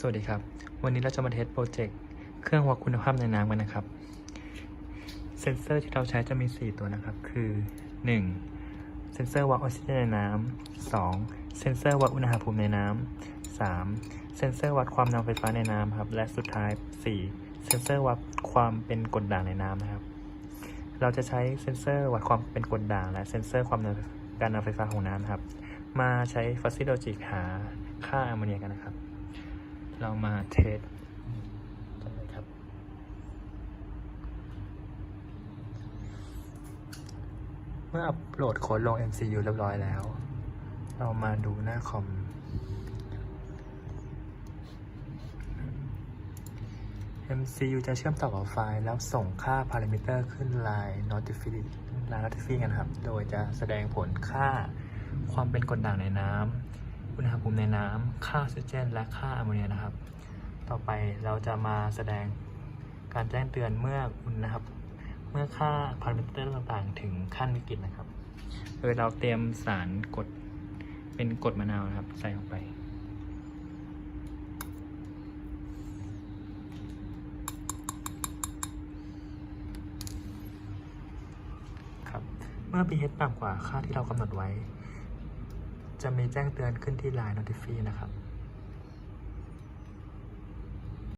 สวัสดีครับ วันนี้เราจะมาเทสโปรเจกต์เครื่องวัดคุณภาพในน้ำกันนะครับ เซนเซอร์ที่เราใช้จะมี 4 ตัวนะครับ คือ 1. เซนเซอร์วัดออกซิเจนในน้ำ 2. เซนเซอร์วัดอุณหภูมิในน้ำ 3. เซนเซอร์วัดความดันไฟฟ้าในน้ำครับ และสุดท้าย 4. เซนเซอร์วัดความเป็นกรดด่างในน้ำนะครับ เราจะใช้เซนเซอร์วัดความเป็นกรดด่าง และเซนเซอร์ความการนำไฟฟ้าของน้ำครับ มาใช้ฟ a ซิโลจิกหาค่าแอมโมเนียกันนะครับ เรามาเทสกันเลยครับ เมื่ออัปโหลดโค้ดลง MCU เรียบร้อยแล้ว เรามาดูหน้าคอม MCU จะเชื่อมต่อกับไฟล์ แล้วส่งค่าพารามิเตอร์ขึ้น Line Notify Line Notify กันครับ โดยจะแสดงผลค่าความเป็นกรดด่างในน้ำ อุณหภูมิในน้ำค่าออกซิเจน และค่าแอมโมเนียนะครับ ต่อไปเราจะมาแสดงการแจ้งเตือนเมื่ออุณหภูมิเมื่อค่าพารามิเตอร์ต่างๆ ถึงขั้นวิกฤตนะครับ โดยเราเตรียมสารกดเป็นกรดมะนาวนะครับ ใส่ลงไปครับเมื่อ pH ต่ำกว่าค่าที่เรากำหนดไว้ จะมีแจ้งเตือนขึ้นที่ Line Notify นะครับ